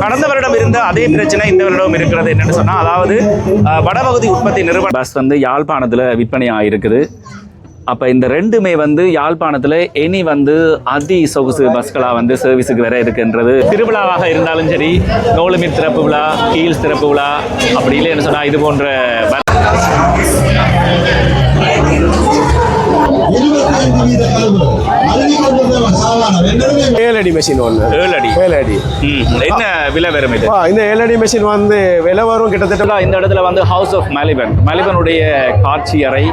கடந்த வருடம் இருந்த அதே பிரச்சனை இந்த வருடம் இருக்கிறது என்னன்னு சொன்னா அதாவது வடபகுதி உற்பத்தி நிறுவன பஸ் வந்து யாழ்ப்பாணத்தில் விற்பனையாக இருக்குது அப்போ இந்த ரெண்டுமே வந்து யாழ்ப்பாணத்தில் இனி வந்து அதி சொகுசு பஸ்களாக வந்து சர்வீஸுக்கு வர இருக்குன்றது. திருவிழாவாக இருந்தாலும் சரி நோலுமீர் திறப்பு விழா கீழ்ஸ் திறப்பு விழா அப்படி இல்லைன்னு சொன்னால் இது போன்ற இருபத்தைந்து வீத கல்வி அறிவிக்கப்பட்ட சாதாரண ரெண்டுமே ஏழடி மெஷின் ஒன்று ஏழடி. ம், என்ன விலை வரும் இது? இந்த ஏழடி மெஷின் வந்து விலை வரும் கிட்டத்தட்ட இந்த இடத்துல வந்து ஹவுஸ் ஆஃப் மலிபன் மலிபனுடைய காட்சி அறை.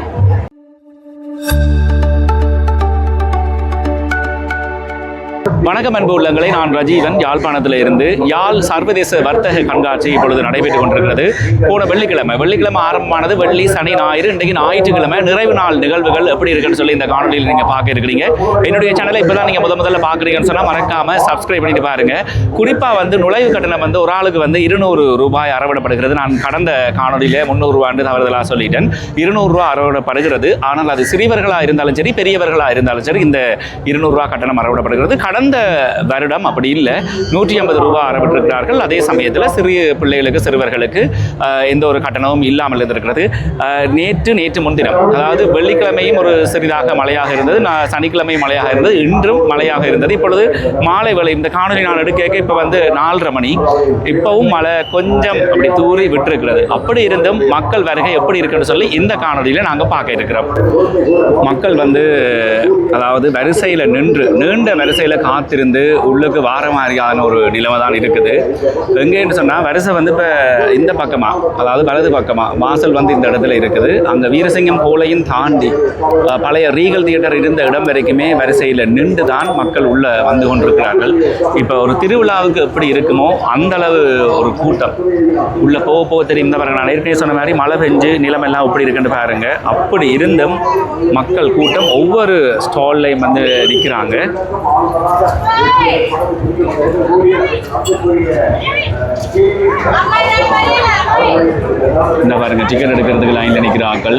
வணக்கம் அன்பு உள்ளங்களை நான் ரஜீவன். யாழ்ப்பாணத்தில் இருந்து யாழ் சர்வதேச வர்த்தக கண்காட்சி இப்பொழுது நடைபெற்றுக் கொண்டிருக்கிறது. போன வெள்ளிக்கிழமை வெள்ளிக்கிழமை ஆரம்பமானது வெள்ளி சனி ஞாயிறு இன்றைக்கு ஞாயிற்றுக்கிழமை நிறைவு நாள் நிகழ்வுகள் எப்படி இருக்குன்னு சொல்லி இந்த காணொலியில் நீங்கள் பார்க்க இருக்கிறீங்க. என்னுடைய சேனலை இப்போ தான் நீங்கள் முத முதல்ல பார்க்குறீங்கன்னு சொன்னால் மறக்காம சப்ஸ்கிரைப் பண்ணிட்டு பாருங்க. குறிப்பாக வந்து நுழைவு கட்டணம் வந்து ஒரு ஆளுக்கு வந்து இருநூறு ரூபாய் அறவிடப்படுகிறது. நான் கடந்த காணொலியில் முந்நூறு ரூபான்னு தவறுதலாக சொல்லிட்டேன். இருநூறு ரூபாய் அறவிடப்படுகிறது. ஆனால் அது சிறியவர்களாக இருந்தாலும் சரி பெரியவர்களாக இருந்தாலும் சரி இந்த இருநூறு ரூபாய் கட்டணம் அறவிடப்படுகிறது. கடந்த வருடம் அப்படி இல்லை. நூற்றி ஐம்பது ரூபாய் அறவிட்டிருக்கிறார்கள் அதே சமயத்தில் சிறிய பிள்ளைகளுக்கு சிறுவர்களுக்கு எந்த ஒரு கட்டணமும் இல்லாமல் இருந்திருக்கிறது. நேற்று நேற்று முன்தினம் அதாவது வெள்ளிக்கிழமையும் ஒரு சிறிதாக மழையாக இருந்தது. நான் சனிக்கிழமை மழையாக இருந்தது. இன்றும் மழையாக இருந்தது. இப்பொழுது மாலை வேளை இந்த காணொலி நான் எடுக்க இப்போ வந்து நாலரை மணி. இப்பவும் மழை கொஞ்சம் அப்படி தூறி விட்டிருக்கிறது. அப்படி இருந்தும் மக்கள் வருகை எப்படி இருக்குன்னு சொல்லி இந்த காணொலியில் நாங்கள் பார்க்க இருக்கிறோம். மக்கள் வந்து அதாவது வரிசையில் நின்று நீண்ட வரிசையில் காத்திருந்து உள்ளுக்கு வார மாதிரியான ஒரு நிலைமை தான் இருக்குது. எங்கேன்னு சொன்னால் வரிசை வந்து இப்போ இந்த பக்கமாக அதாவது வலது பக்கமாக வாசல் வந்து இந்த இடத்துல இருக்குது. அங்கே வீரசிங்கம் போலையும் தாண்டி பழைய ரீகல் தியேட்டர் இருந்த இடம் வரைக்குமே வரிசையில் நின்று தான் மக்கள் உள்ளே வந்து கொண்டிருக்கிறார்கள். இப்போ ஒரு திருவிழாவுக்கு எப்படி இருக்குமோ அந்த அளவு ஒரு கூட்டம். உள்ளே போக போக தெரியும். இந்த பாருங்க நான் ஏற்கனவே சொன்ன மாதிரி மழை பெஞ்சு நிலமெல்லாம் எப்படி இருக்குன்னு பாருங்கள் அப்படி இருந்தும் மக்கள் கூட்டம் ஒவ்வொரு ஸ்டால்லையும் வந்து நிற்கிறாங்க. இந்த பாருங்க டிக்கெட் எடுக்கிறதுக்கு லைன்ல நிற்கிற ஆட்கள்.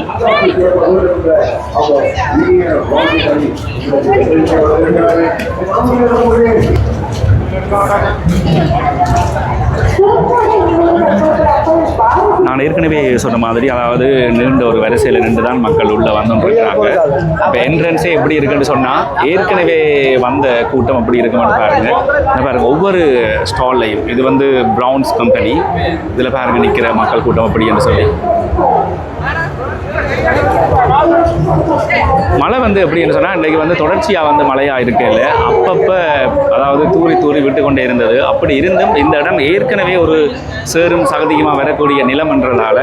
நான் ஏற்கனவே சொன்ன மாதிரி அதாவது நீண்ட ஒரு வரிசையில் நின்று தான் மக்கள் உள்ளே வந்துருக்கிறாங்க இப்போ என்ட்ரன்ஸே எப்படி இருக்குன்னு சொன்னால் ஏற்கனவே வந்த கூட்டம் அப்படி இருக்குமான்னு பாருங்க. இந்த பாருங்க ஒவ்வொரு ஸ்டால்லையும் இது வந்து ப்ரௌன்ஸ் கம்பெனி இதில் பாருங்க நிற்கிற மக்கள் கூட்டம் அப்படி என்று சொல்லி. மழை வந்து எப்படின்னு சொன்னால் இன்றைக்கி வந்து தொடர்ச்சியாக வந்து மழையாக இருக்கையில் அப்பப்போ தூரி தூரி விட்டு கொண்டே இருந்தது. அப்படி இருந்தும் இந்த இடம் ஏற்கனவே ஒரு சேரும் சகதியுமாக வரக்கூடிய நிலம் என்றனால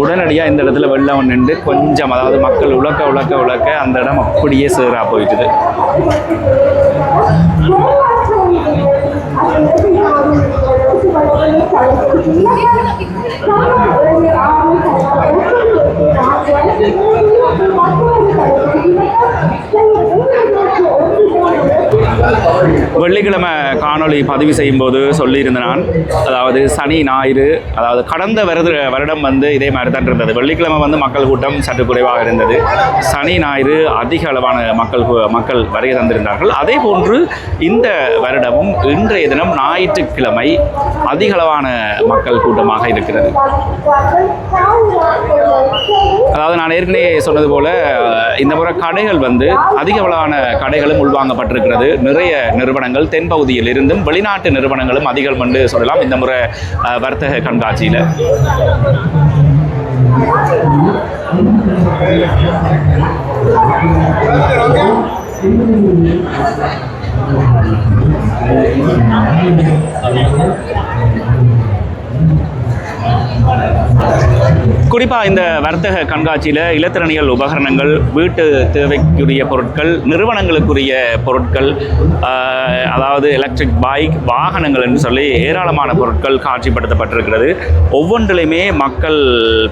உடனடியாக இந்த இடத்துல வெள்ளம் நின்று கொஞ்சம் அதாவது மக்கள் உழக்க உழக்க உழக்க அந்த இடம் அப்படியே சேராக போயிட்டுது. வெள்ளிக்கிழமை காணொளி பதிவு செய்யும்போது சொல்லியிருந்த நான் அதாவது சனி ஞாயிறு அதாவது கடந்த வருது வருடம் வந்து இதே மாதிரி தான் இருந்தது. வெள்ளிக்கிழமை வந்து மக்கள் கூட்டம் சற்று குறைவாக இருந்தது. சனி ஞாயிறு அதிக அளவான மக்கள் மக்கள் வருகை தந்திருந்தார்கள். அதே போன்று இந்த வருடமும் இன்றைய தினம் ஞாயிற்றுக்கிழமை அதிக அளவான மக்கள் கூட்டமாக இருக்கிறது. அதாவது நான் ஏற்கனவே சொன்னது போல இந்த முறை கடைகள் வந்து அதிக அளவான கடைகளும் உள்வாங்கப்பட்டிருக்கிறது. நிறைய நிறுவனங்கள் தென்பகுதியில் இருந்தும் வெளிநாட்டு நிறுவனங்களும் அதிகம் என்று சொல்லலாம் இந்த முறை வர்த்தக கண்காட்சியில். குறிப்பாக இந்த வர்த்தக கண்காட்சியில் இலத்திரனியல் உபகரணங்கள் வீட்டு தேவைக்குரிய பொருட்கள் நிறுவனங்களுக்குரிய பொருட்கள் அதாவது எலக்ட்ரிக் பைக் வாகனங்கள் என்று சொல்லி ஏராளமான பொருட்கள் காட்சிப்படுத்தப்பட்டிருக்கிறது. ஒவ்வொன்றிலையுமே மக்கள்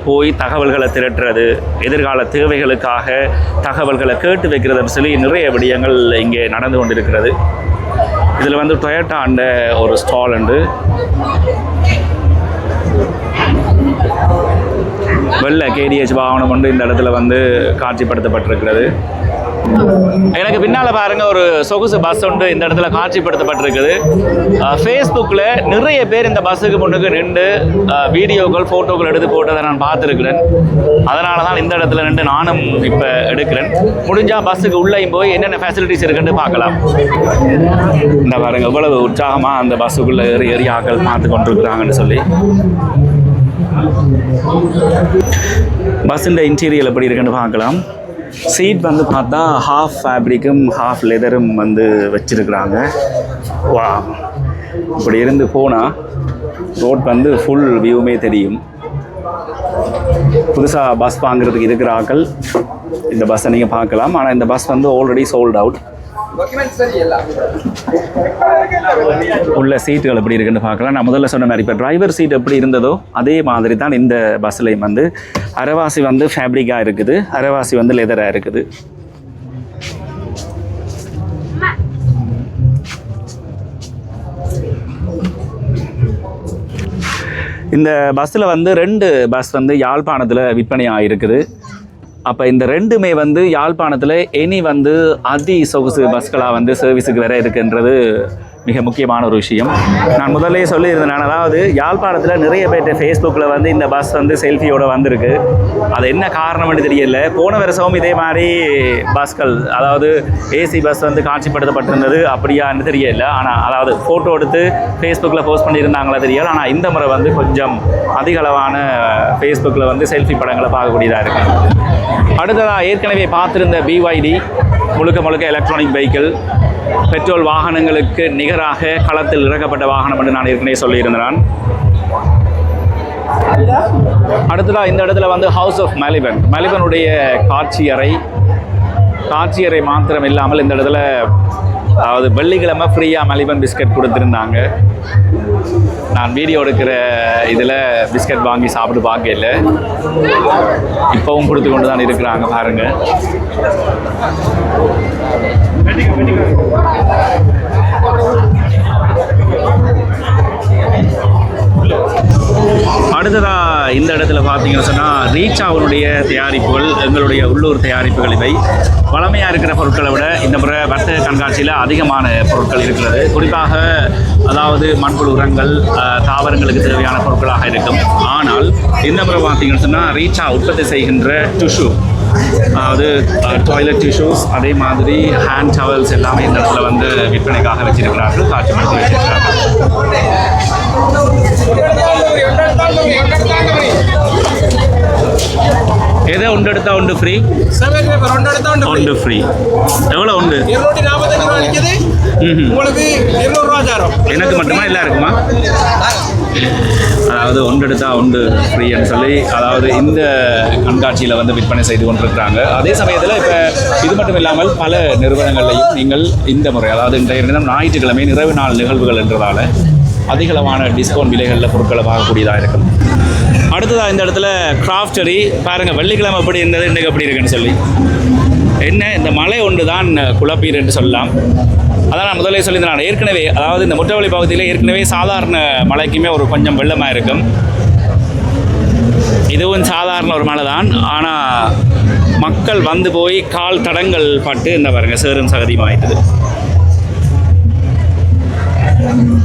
போய் தகவல்களை திரட்டுறது எதிர்கால தேவைகளுக்காக தகவல்களை கேட்டு வைக்கிறதுன்னு சொல்லி நிறைய விடயங்கள் இங்கே நடந்து கொண்டிருக்கிறது. இதில் வந்து டொயட்டா அண்ட ஒரு ஸ்டால் உண்டு. வெள்ளை கேடிஹெச் வாகனம் கொண்டு இந்த இடத்துல வந்து காட்சிப்படுத்தப்பட்டிருக்கிறது. எனக்கு பின்னால் பாருங்கள் ஒரு சொகுசு பஸ் ஒன்று இந்த இடத்துல காட்சிப்படுத்தப்பட்டிருக்குது. ஃபேஸ்புக்கில் நிறைய பேர் இந்த பஸ்ஸுக்கு முன்னுக்கு நின்று வீடியோக்கள் ஃபோட்டோக்கள் எடுத்து போட்டதை நான் பார்த்துருக்கிறேன். அதனால தான் இந்த இடத்துல நின்று நானும் இப்போ எடுக்கிறேன். முடிஞ்சால் பஸ்ஸுக்கு உள்ளேயும் போய் என்னென்ன ஃபெசிலிட்டிஸ் இருக்குன்னு பார்க்கலாம். இந்த பாருங்கள் எவ்வளவு உற்சாகமாக அந்த பஸ்ஸுக்குள்ளே ஏறி ஏறி ஆக்கள் பார்த்து கொண்டிருக்கிறாங்கன்னு சொல்லி. பஸ்ஸின் இன்டீரியல் எப்படி இருக்குன்னு பார்க்கலாம். சீட் வந்து பார்த்தா ஹாஃப் ஃபேப்ரிக்கும் ஹாஃப் லெதரும் வந்து வச்சிருக்கிறாங்க. வா இப்படி இருந்து போனால் ரோட் வந்து ஃபுல் வியூமே தெரியும். புதுசாக பஸ் வாங்குறதுக்கு இருக்கிற ஆட்கள் இந்த பஸ்ஸை நீங்கள் பார்க்கலாம். ஆனால் இந்த பஸ் வந்து ஆல்ரெடி சோல்ட் அவுட் உள்ள சீட்டுகள் எப்படி இருக்குன்னு பார்க்கலாம். நான் முதல்ல சொன்ன மாதிரி இப்போ டிரைவர் சீட் எப்படி இருந்ததோ அதே மாதிரி தான் இந்த பஸ்லையும் வந்து அரைவாசி வந்து ஃபேப்ரிக்காக இருக்குது. அரைவாசி வந்து லெதராக இருக்குது. இந்த பஸ்ஸில் வந்து ரெண்டு பஸ் வந்து யாழ்ப்பாணத்தில் விற்பனையாக ஆகிருக்குது அப்போ இந்த ரெண்டுமே வந்து யாழ்ப்பாணத்தில் இனி வந்து அதி சொகுசு பஸ்களாக வந்து சர்வீஸுக்கு வேற இருக்குன்றது மிக முக்கியமான ஒரு விஷயம். நான் முதல்லே சொல்லியிருந்தேன் அதாவது யாழ்ப்பாணத்தில் நிறைய பேர்ட்ட ஃபேஸ்புக்கில் வந்து இந்த பஸ் வந்து செல்ஃபியோட வந்திருக்கு. அது என்ன காரணம்னு தெரியல. போன வருஷமும் இதே மாதிரி பஸ்கள் அதாவது ஏசி பஸ் வந்து காட்சிப்படுத்தப்பட்டிருந்தது அப்படியான்னு தெரியல. ஆனால் அதாவது ஃபோட்டோ எடுத்து ஃபேஸ்புக்கில் போஸ்ட் பண்ணியிருந்தாங்களா தெரியல. ஆனால் இந்த முறை வந்து கொஞ்சம் அதிகளவான ஃபேஸ்புக்கில் வந்து செல்ஃபி படங்களை பார்க்கக்கூடியதாக இருக்கு. அடுத்ததாக ஏற்கனவே பார்த்துருந்த பிஒய்டி முழுக்க முழுக்க எலக்ட்ரானிக் வெஹிக்கிள் பெட்ரோல் வாகனங்களுக்கு நிகராக களத்தில் இறக்கப்பட்ட வாகனம் என்று நான் ஏற்கனவே சொல்லியிருந்தேன் நான். அடுத்ததாக இந்த இடத்துல வந்து ஹவுஸ் ஆஃப் மலிபன் மலிபனுடைய காட்சி அறை காட்சி அறை மாத்திரம் இல்லாமல் இந்த இடத்துல அதாவது வெள்ளிக்கிழமை ஃப்ரீயாக மலிபன் பிஸ்கட் கொடுத்துருந்தாங்க. நான் வீடியோ எடுக்கிற இதில் பிஸ்கட் வாங்கி சாப்பிட்டு பார்க்கல இப்போவும் கொடுத்து கொண்டு தான் இருக்கிறாங்க பாருங்க. அடுத்ததாக இந்த இடத்துல பார்த்தீங்கன்னு சொன்னால் ரீச் தயாரிப்புகள் எங்களுடைய உள்ளூர் தயாரிப்புகள் இவை. வளமையாக இருக்கிற பொருட்களை விட இந்த முறை வர்த்தக கண்காட்சியில் அதிகமான பொருட்கள் இருக்கிறது. குறிப்பாக அதாவது மண்புழு உரங்கள் தாவரங்களுக்கு தேவையான பொருட்களாக இருக்கும். ஆனால் இந்த முறை பார்த்தீங்கன்னு சொன்னால் ரீச்சா உற்பத்தி செய்கின்ற டிஷ்யூ அதாவது டாய்லெட் டிஷ்யூஸ் அதே மாதிரி ஹேண்ட் டவல்ஸ் எல்லாமே இந்த இடத்துல வந்து விற்பனைக்காக வச்சிருக்கிறார்கள் காட்சிப்படுத்தி வச்சிருக்கிறார்கள். எதை உண்டு எடுத்தா உண்டு ஃப்ரீ உண்டு ஃப்ரீ எவ்வளோ உண்டு நாற்பத்தஞ்சு ரூபா எனக்கு மட்டுமா இல்லை இருக்குமா அதாவது ஒன்று எடுத்தா ஒன்று ஃப்ரீன்னு சொல்லி அதாவது இந்த கண்காட்சியில் வந்து விற்பனை செய்து கொண்டிருக்கிறாங்க அதே சமயத்தில் இப்போ இது மட்டும் இல்லாமல் பல நிறுவனங்களையும் நீங்கள் இந்த முறை அதாவது இன்றைய தினம் ஞாயிற்றுக்கிழமை நிறைவு நாள் நிகழ்வுகள் என்றதால அதிகளவான டிஸ்கவுண்ட் விலைகளில் பொருட்களை வாங்கக்கூடியதாக இருக்கும். அடுத்ததாக இந்த இடத்துல கிராஃப்டரி பாருங்கள் வெள்ளிக்கிழமை எப்படி இருந்தது இன்றைக்கு எப்படி இருக்குன்னு சொல்லி. என்ன இந்த மலை ஒன்று தான் குழப்பீர் என்று சொல்லலாம். அதான் நான் முதலே சொல்லியிருந்தேன். ஏற்கனவே அதாவது இந்த முற்றவழி பகுதியில் ஏற்கனவே சாதாரண மலைக்குமே ஒரு கொஞ்சம் வெள்ளமாக இருக்கும். இதுவும் சாதாரண ஒரு மலை தான் ஆனால் மக்கள் வந்து போய் கால் தடங்கள் பட்டு இந்த பாருங்க சேரும் சகதியுமாயிட்டது. அதாவது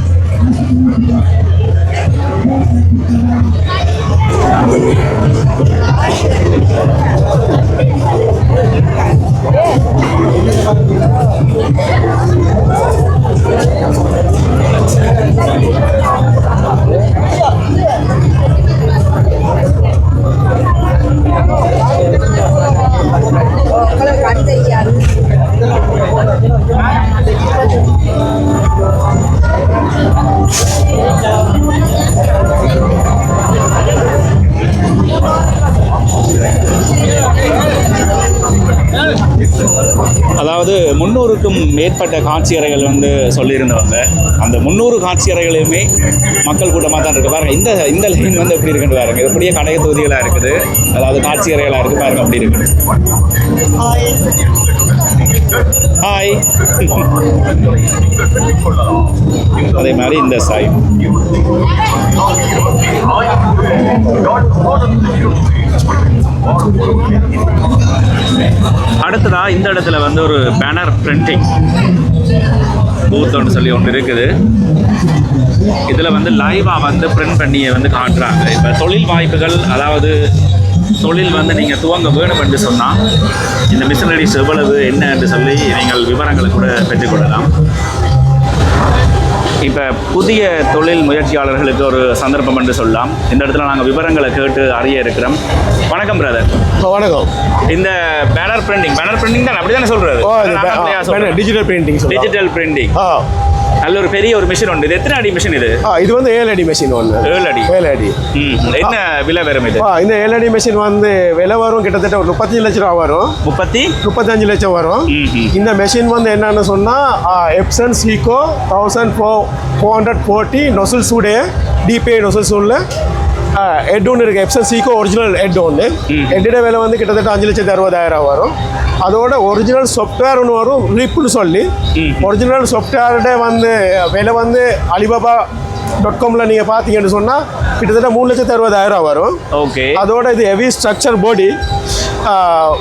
மேற்பட்ட காட்சி அறைகள் வந்து சொல்லியிருந்தவங்க. அந்த முந்நூறு காட்சி அறைகளையுமே மக்கள் கூட்டமாக தான் இருக்குது பாருங்கள் இந்த இந்த லைன் வந்து எப்படி இருக்குன்னு பாருங்க. இது அப்படியே கடை தொகுதிகளாக இருக்குது. அதாவது காட்சி அறைகளாக இருக்குது பாருங்க அப்படி இருக்குது. ஹாய் அதே மாதிரி இந்த சாய் அடுத்ததா இந்த இடத்துல வந்து ஒரு பேனர் பிரிண்டிங் பூத்தோன்னு சொல்லி ஒன்று இருக்குது. இதில் வந்து லைவாக வந்து பிரிண்ட் பண்ணி வந்து காட்டுறாங்க. இப்போ தொழில் வாய்ப்புகள் அதாவது தொழில் வந்து நீங்கள் துவங்க வேணும் என்று சொன்னால் இந்த மிஷினரிஸ் எவ்வளவு என்ன என்று சொல்லி நீங்கள் விவரங்களை கூட பெற்றுக்கொள்ளலாம் இப்போ புதிய தொழில் முயற்சியாளர்களுக்கு ஒரு சந்தர்ப்பம் என்று சொல்லலாம். இந்த இடத்துல நாங்கள் விவரங்களை கேட்டு அறிய இருக்கிறோம். வணக்கம் பிரதர் வணக்கம். இந்த பேனர் பிரிண்டிங் பேனர் பிரிண்டிங் தான் அப்படி தானே சொல்கிறது டிஜிட்டல் பிரிண்டிங் டிஜிட்டல் பிரிண்டிங் நல்ல ஒரு பெரிய ஒரு மிஷின் உண்டு. இது எத்தனை அடி மிஷின் இது? ஆ இது வந்து ஏழு அடி மெஷின் ஒன்று ஏழு அடி. ஏழு அடி. என்ன விலை வரும் இது? இந்த ஏழு அடி மெஷின் வந்து விலை வரும் கிட்டத்தட்ட ஒரு முப்பத்தஞ்சு லட்ச ரூபா வரும். முப்பத்தி? முப்பத்தஞ்சு லட்சம் வரும். இந்த மெஷின் வந்து என்னன்னு சொன்னால் Epson Seiko thousand four four hundred forty nozzles உடைய டிபிஐ நொசல்ஸ் உள்ள ஹெட் ஒன்று இருக்குது எப்சன் சீகோ ஒரிஜினல் ஹெட் ஒன்று. ஹெட்டோட விலை வந்து கிட்டத்தட்ட அஞ்சு லட்சத்தி அறுபதாயிரம் வரும் அதோட ஒரிஜினல் சாஃப்ட்வேர் ஒன்று வரும் ரிப்னு சொல்லி. ஒரிஜினல் சாஃப்ட்வேரோட வந்து விலை வந்து அலிபாபா டாட் காமில் நீங்கள் பார்த்தீங்கன்னு சொன்னால் கிட்டத்தட்ட மூணு லட்சத்தி அறுபதாயிரம் வரும் ஓகே அதோட இது heavy structure body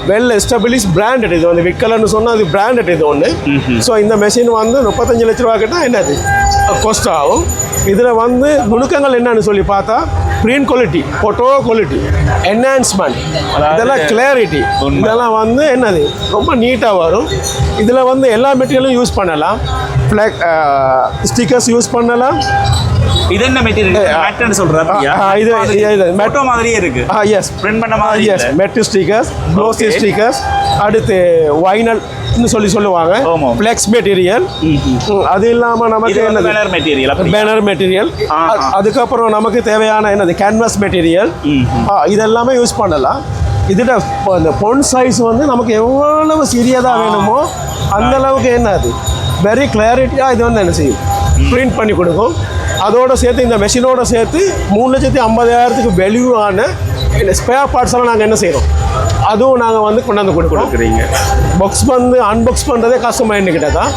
well establish branded இது வந்து விற்கலன்னு சொன்னால் அது பிராண்டட் இது ஒன்று ஸோ இந்த மெஷின் வந்து முப்பத்தஞ்சு லட்ச ரூபா கிட்ட என்னது காஸ்ட் ஆகும் இதில் வந்து நுணுக்கங்கள் என்னன்னு சொல்லி பார்த்தா print quality photo quality enhancement இதெல்லாம் கிளாரிட்டி. இதெல்லாம் வந்து என்னது? ரொம்ப நீட்டாக வரும். இதில் வந்து எல்லா மெட்டீரியலும் யூஸ் பண்ணலாம். ஃப்ளாக் ஸ்டிக்கர்ஸ் யூஸ் பண்ணலாம். இது என்ன மெட்டீரியல் ஆ, ஆ, இது- ஃபோட்டோ மாதிரியே இருக்கு. ஆ எஸ் பிரிண்ட் பண்ண மாதிரி yes. Matte stickers glossy. Stickers அடுத்து வைனல்னு சொல்லி சொல்லுவாங்க. ஃப்ளெக்ஸ் மெட்டீரியல் அது இல்லாமல் இது நமக்கு பேனர் மெட்டீரியல் பேனர் மெட்டீரியல். அதுக்கப்புறம் நமக்கு தேவையான என்னது? கேன்வாஸ் மெட்டீரியல் இதெல்லாமே யூஸ் பண்ணலாம். இதில் இந்த பொன் சைஸ் வந்து நமக்கு எவ்வளவு சிறியதாக வேணுமோ அந்த அளவுக்கு என்னது? வெரி கிளாரிட்டியாக இது வந்து என்ன செய்யும்? பிரிண்ட் பண்ணி கொடுக்கும். அதோட சேர்த்து இந்த மெஷினோட சேர்த்து மூணு லட்சத்தி ஐம்பதாயிரத்துக்கு வெளியூவான இந்த ஸ்பேர் பார்ட்ஸ் எல்லாம் நாங்கள் என்ன செய்கிறோம் அதுவும் நாங்கள் வந்து கொண்டாந்து கொடுக்குறோம். கொடுக்குறீங்க. பாக்ஸ் வந்து அன்பாக்ஸ் பண்ணுறதே கஸ்டமர் கிட்ட தான்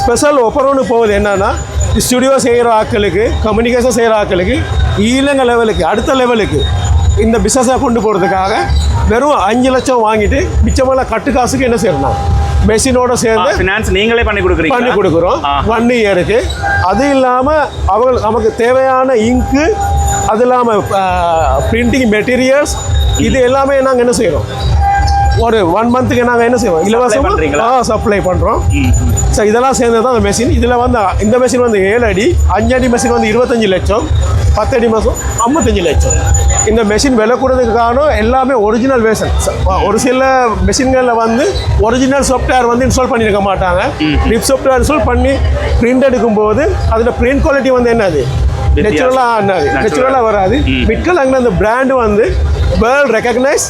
ஸ்பெஷல் ஒப்பரம்னு போகுது என்னன்னா ஸ்டுடியோ செய்கிற ஆட்களுக்கு கம்யூனிகேஷன் செய்கிற ஆட்களுக்கு ஈழங்க லெவலுக்கு அடுத்த லெவலுக்கு இந்த பிஸ்னஸை கொண்டு போகிறதுக்காக வெறும் அஞ்சு லட்சம் வாங்கிட்டு மிச்சமெல்லாம் கட்டு காசுக்கு என்ன செய்யணும் மெஷினோட சேர்ந்து ஃபினான்ஸ் நீங்களே பண்ணி கொடுக்குறீங்க பண்ணி கொடுக்குறோம். ஒன் இயருக்கு அது இல்லாமல் அவங்க நமக்கு தேவையான இங்கு அது இல்லாமல் பிரிண்டிங் மெட்டீரியல்ஸ் இது எல்லாமே நாங்கள் என்ன செய்கிறோம் ஒரு ஒன் மந்த்துக்கு நாங்கள் என்ன செய்வோம்? இலவசமாக? ஆ சப்ளை பண்ணுறோம் ஸோ இதெல்லாம் சேர்ந்து தான் அந்த மெஷின் இதில் வந்து இந்த மெஷின் வந்து ஏழு அடி அஞ்சு அடி மெஷின் வந்து இருபத்தஞ்சி லட்சம் பத்தடி மாதம் ஐம்பத்தஞ்சு லட்சம். இந்த மெஷின் விலை கூடதுக்கு காரணம் எல்லாமே ஒரிஜினல் வேஷன் ஒரு சில மெஷின்களில் வந்து ஒரிஜினல் சாஃப்ட்வேர் வந்து இன்ஸ்டால் பண்ணியிருக்க மாட்டாங்க. ரிப் சாஃப்ட்வேர் இன்ஸ்டால் பண்ணி பிரிண்ட் எடுக்கும்போது அதில் பிரிண்ட் குவாலிட்டி வந்து என்னது. நெச்சுரலாக Natural. நெச்சுரலாக வராது. ம். மிட்கலாங்கிற அந்த பிராண்டு வந்து world recognise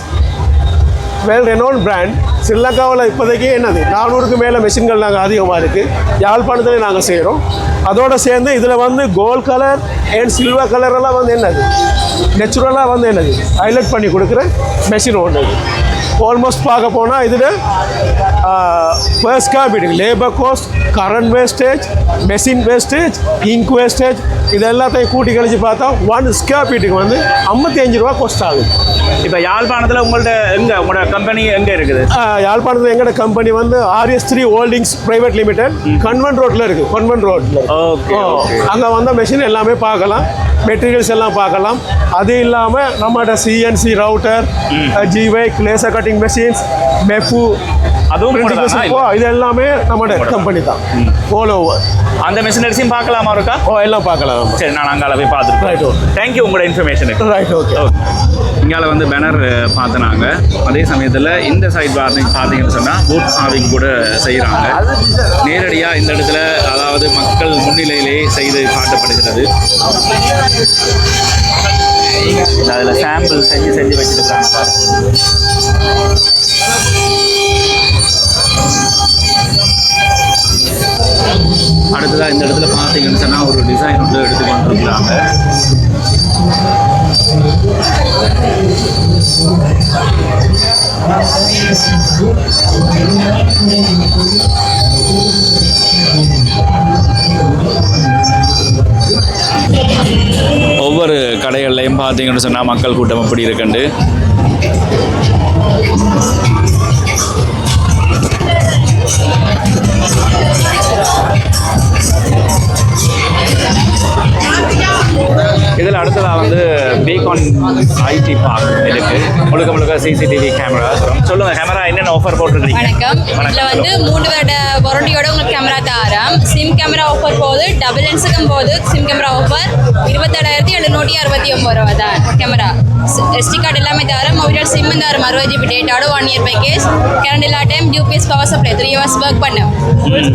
well renown brand ஸ்ரீலங்காவில் இப்போதைக்கு என்னது? நானூறுக்கு மேலே மெஷின்கள் நாங்கள் அதிகமாக இருக்குது யாழ்ப்பாணத்தில் நாங்கள் செய்கிறோம் அதோட சேர்ந்து இதில் வந்து gold colour and silver colour எல்லாம் வந்து என்னது? நெச்சுரலாக வந்து என்னது? ஹைலைட் பண்ணி கொடுக்குற மெஷின் ஒன்று ஆல்மோஸ்ட் பார்க்க போனால் இதில் ஃபர்ஸ்ட் காப்பீடு labour cost current wastage machine wastage ink wastage இது எல்லாத்தையும் கூட்டி கழிச்சு பார்த்தா ஒன் ஸ்கொயர் ஃபீட்டுக்கு வந்து ஐம்பத்தி அஞ்சு ரூபா காஸ்ட் ஆகுது. இப்போ யாழ்ப்பாணத்தில் உங்கள்ட்ட எங்க? உங்களோட கம்பெனி எங்க இருக்குது? யாழ்ப்பாணத்தில் எங்கட கம்பெனி வந்து RS three holdings private limited convent ரோட்டில் இருக்குது கன்வென்ட் ரோட்டில் ஓகே அங்கே வந்த மெஷின் எல்லாமே பார்க்கலாம். மெட்டீரியல்ஸ் எல்லாம் பார்க்கலாம். அது இல்லாமல் நம்மகிட்ட சிஎன்சி ரவுட்டர் ஜிவைக் லேசர் கட்டிங் மெஷின்ஸ் மெஃபு அதுவும் இது எல்லாமே நம்மளோட கம்பெனி தான். ஓவர் அந்த மிஷினரிஸையும் பார்க்கலாமா இருக்கா ஓ எல்லாம் பார்க்கலாம். சரி நான் அங்கால போய் பார்த்துட்டு ரைட் ஓகே தேங்க்யூ உங்களோட இன்ஃபர்மேஷனுக்கு ரைட் ஓகே இங்கால வந்து பேனர் பார்த்தனாங்க. அதே சமயத்தில் இந்த சைட் பார்த்தி பார்த்தீங்கன்னு சொன்னால் பூட் சாவிங் கூட செய்கிறாங்க நேரடியாக இந்த இடத்துல அதாவது மக்கள் முன்னிலையிலே செய்து காட்டப்படுகிறது. அதில் சாம்பிள் செஞ்சு செஞ்சு வச்சுருக்காங்க அடுத்ததாக இந்த இடத்துல பார்த்தீங்கன்னு சொன்னால் ஒரு டிசைன் வந்து எடுத்து இருக்கிறாங்க ஒவ்வொரு கடைகள்லையும் பார்த்தீங்கன்னு சொன்னால் மக்கள் கூட்டம் அப்படி இருக்குண்டு. அடுத்ததாக வந்து பீகான் ஐடி பார்க் இருக்கு. முழுக்க முழுக்க சிசிடிவி கேமரா சொல்லுங்க கேமரா என்னென்ன ஆஃபர் போட்டிருக்கீங்க? வணக்கம். இதில் வந்து மூணு வருட வாரண்டியோட உங்களுக்கு கேமரா தாரம் சிம் கேமரா ஆஃபர் போகுது டபுள் லென்ஸுக்கும் போகுது சிம் கேமரா ஆஃபர் இருபத்தேழாயிரத்தி எழுநூற்றி அறுபத்தி ஒம்பது ரூபா தான் கேமரா எஸ்டி கார்டு எல்லாமே தரம் மொபைல் சிம் தரும் அறுபது ஜிபி டேட்டாவோட ஒன் இயர் பேக்கேஜ் கரண்ட் எல்லா time UPS power supply three hours work பண்ணும்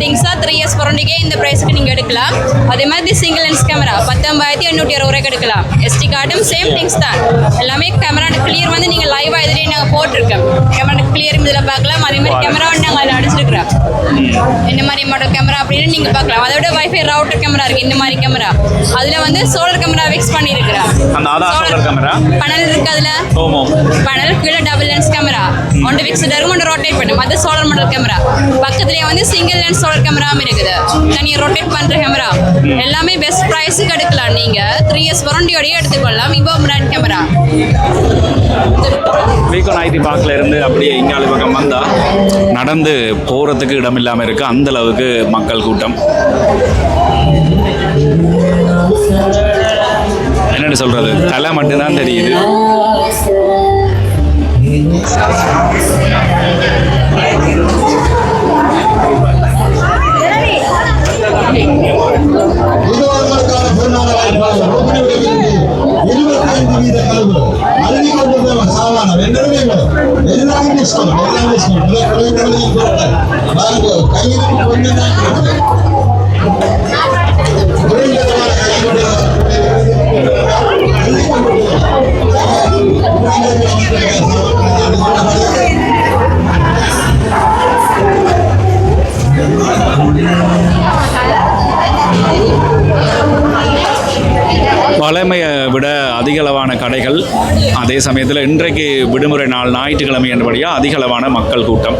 திங்ஸாக த்ரீ இயர்ஸ் வாரண்டிக்கே இந்த ப்ரைஸுக்கு நீங்கள் எடுக்கலாம். அதே மாதிரி சிங்கிள் லென்ஸ் கேமரா பத்தொம்பதாயிரத்தி எண்ணூற்றி அறுபது ரூபாய்க்கு எடுக்கலாம். எஸ்டி கார்டும் சேம் திங்ஸ் தான். எல்லாமே கேமரா கிளியர் வந்து நீங்கள் லைவாக இதுலேயே நாங்கள் போட்டிருக்கோம். கேமரா கிளியர் இதில் பார்க்கலாம். அதே மாதிரி கேமரா நாங்கள் அதில் அடிச்சிருக்கிறோம். இந்த மாதிரி மாடல் கேமரா அப்படின்னு நீங்கள் பார்க்கலாம். அதோட வைஃபை ரவுட்டர் கேமரா இருக்குது இந்த மாதிரி கேமரா அதில் வந்து solar camera fix camera? Panel இருக்கு அதில். ஓமோ. பனல் கீழே டபுள் லென்ஸ் கேமரா ஒன்று ஃபிக்ஸ்டு இருக்கும் ஒன்று ரொட்டேட் பண்ணும் அது சோலார் மாடல் கேமரா பக்கத்துலேயே வந்து சிங்கிள் லென்ஸ் சோலார் கேமராவும் இருக்குது. தனியாக ரொட்டேட் பண்ணுற கேமரா எல்லாமே பெஸ்ட் ப்ரைஸுக்கு எடுக்கலாம் நீங்கள் த்ரீ இயர்ஸ் வாரண்டியோடய எடுத்துக்கொள்ளலாம். விவோ பிராண்ட் கேமரா வீக்கன் ஐடி பார்க்ல இருந்து அப்படியே இங்காலி பக்கம் வந்தால் நடந்து போகிறதுக்கு இடம் இல்லாமல் இருக்கு அந்த அளவுக்கு மக்கள் கூட்டம். என்னென்னு சொல்கிறது தலை மட்டும்தான் தெரியுது. இதுவர்களுக்கான எல்லாமே டிஸ்கவுண்ட் எல்லாமே டிஸ்கவுண்ட் மிக குறைந்த விலையில் பழமையை விட அதிக அளவான கடைகள். அதே சமயத்தில் இன்றைக்கு விடுமுறை நாள் ஞாயிற்றுக்கிழமை என்றபடியாக அதிக அளவான மக்கள் கூட்டம்.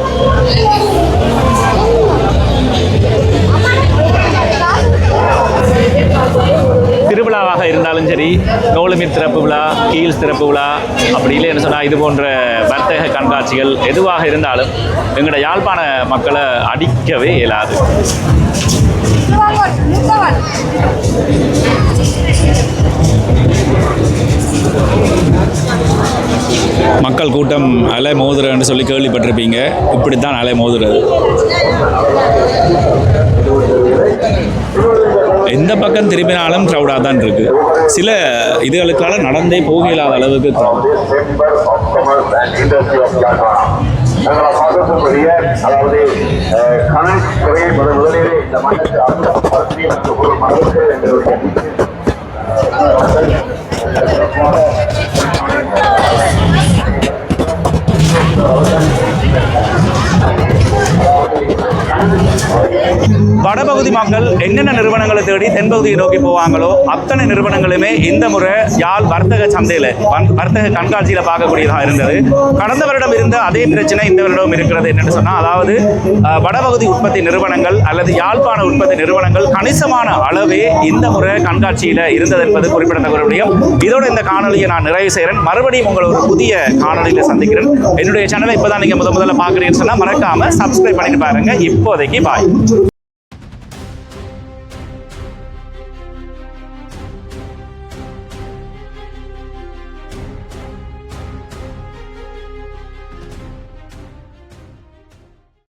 திருவிழாவாக இருந்தாலும் சரி நோலுமிர் திறப்பு விழா கீழ்ஸ் திறப்பு விழா அப்படி இல்லை என்ன சொன்னால் இது போன்ற வர்த்தக கண்காட்சிகள் எதுவாக இருந்தாலும் எங்களோட யாழ்ப்பாண மக்களை அடிக்கவே இயலாது. மக்கள் கூட்டம் அலை மோதுறன்னு சொல்லி கேள்விப்பட்டிருப்பீங்க. இப்படி தான் அலை மோதுறது. எந்த பக்கம் திரும்பினாலும் க்ரௌடாக தான் இருக்கு. சில இதுகளுக்கால நடந்தே போக இல்லாத அளவுக்கு crowd. Chamber of Commerce and Industry of Yazhpanam எங்களை பார்க்கக்கூடிய அதாவது அஹ், கணக்குறை முதல் முதலிலே இந்த மண்ணுக்கு அர்த்தப்படுத்தி மற்றும் ஒரு மனதுக்கு எங்களுடைய வடபகுதி மக்கள் என்னென்ன நிறுவனங்களை தேடி தென்பகுதியை நோக்கி போவாங்களோ அத்தனை நிறுவனங்களுமே இந்த முறை யாழ் வர்த்தக சந்தையில் வர்த்தக கண்காட்சியில் பார்க்கக்கூடியதாக இருந்தது. கடந்த வருடம் இருந்த அதே பிரச்சனை இந்த வருடம் இருக்கிறது என்னென்னு சொன்னால் அதாவது வடபகுதி உற்பத்தி நிறுவனங்கள் அல்லது யாழ்ப்பாண உற்பத்தி நிறுவனங்கள் கணிசமான அளவே இந்த முறை கண்காட்சியில் இருந்தது என்பது குறிப்பிடத்தக்க ஒரு விடயம். இதோட இந்த காணொலியை நான் நிறைவு செய்கிறேன் மறுபடியும் உங்களை ஒரு புதிய காணொலியில் சந்திக்கிறேன். என்னுடைய சேனலை இப்போ தான் நீங்கள் முத முதல்ல பார்க்குறீங்கன்னு சொன்னால் மறக்காமல் சப்ஸ்கிரைப் பண்ணிட்டு பாருங்க. இப்போதைக்கு பாய்